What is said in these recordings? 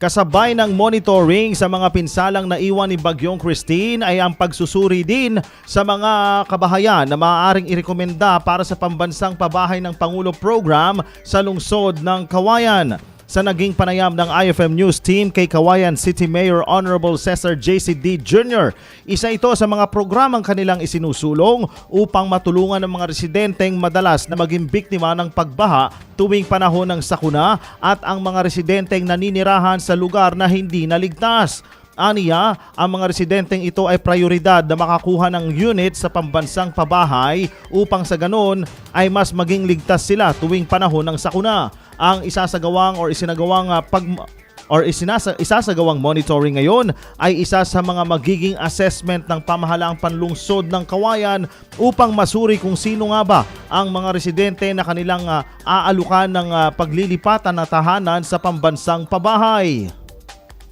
Kasabay ng monitoring sa mga pinsalang naiwan ni Bagyong Christine ay ang pagsusuri din sa mga kabahayan na maaaring irekomenda para sa pambansang pabahay ng Pangulo program sa lungsod ng Kawayan. Sa naging panayam ng IFM News Team kay Kawayan City Mayor Honorable Cesar JCD Jr., isa ito sa mga programang kanilang isinusulong upang matulungan ng mga residenteng madalas na maging biktima ng pagbaha tuwing panahon ng sakuna at ang mga residenteng naninirahan sa lugar na hindi naligtas. Aniya, ang mga residenteng ito ay prioridad na makakuha ng unit sa pambansang pabahay upang sa ganon ay mas maging ligtas sila tuwing panahon ng sakuna. Ang isasagawang or isinagawang ah, pag or isinasa, isasagawang monitoring ngayon ay isa sa mga magiging assessment ng pamahalaang panlungsod ng kawayan upang masuri kung sino nga ba ang mga residente na kanilang ah, aalukan ng ah, paglilipatan na tahanan sa pambansang pabahay.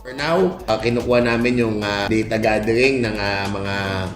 For now, uh, kinukuha namin yung uh, data gathering ng uh, mga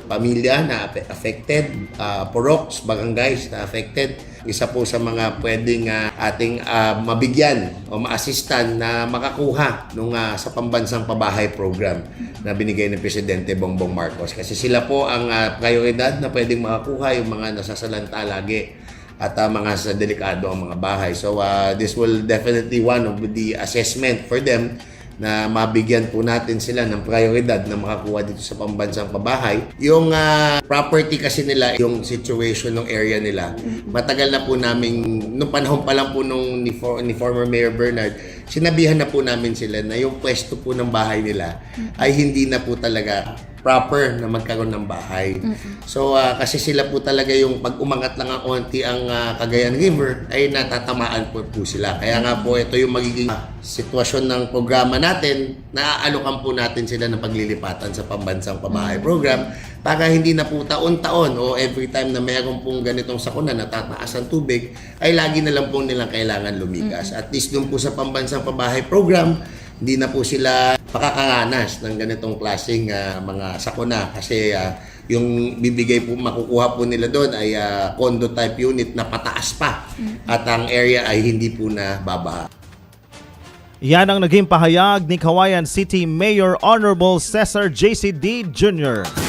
pamilya na affected, uh, poroks, barangays na affected. Isa po sa mga pwedeng uh, ating uh, mabigyan o ma-assistan na makakuha nung uh, sa pambansang pabahay program na binigay ng Presidente Bongbong Marcos. Kasi sila po ang uh, prioridad na pwedeng makakuha yung mga nasasalanta lagi at uh, mga sa delikado ang mga bahay. So uh, this will definitely one of the assessment for them na mabigyan po natin sila ng prioridad na makakuha dito sa pambansang pabahay. Yung ah, property kasi nila, yung situation ng area nila, matagal na po namin, nung panahon pa lang po nung ni, for- ni former Mayor Bernard, sinabihan na po namin sila na yung pwesto po ng bahay nila ay hindi na po talaga proper na magkaroon ng bahay. So ah, kasi sila po talaga yung pag umangat lang ang onti ang ah, Cagayan River ay natatamaan po, po sila. Kaya nga po ito yung magiging sitwasyon ng programa natin, naaalokan po natin sila ng paglilipatan sa pambansang pabahay program para hindi na po taon-taon o every time na mayroon pong ganitong sakuna na tataas ang tubig, ay lagi na lang po nilang kailangan lumikas. At least dun po sa pambansang pabahay program, hindi na po sila makakaranas ng ganitong klaseng ah, mga sakuna kasi ah, yung bibigay po makukuha po nila doon ay ah, condo type unit na pataas pa at ang area ay hindi po na babaha. Yan ang naging pahayag ni Kawayan City Mayor Honorable Cesar JCD Jr.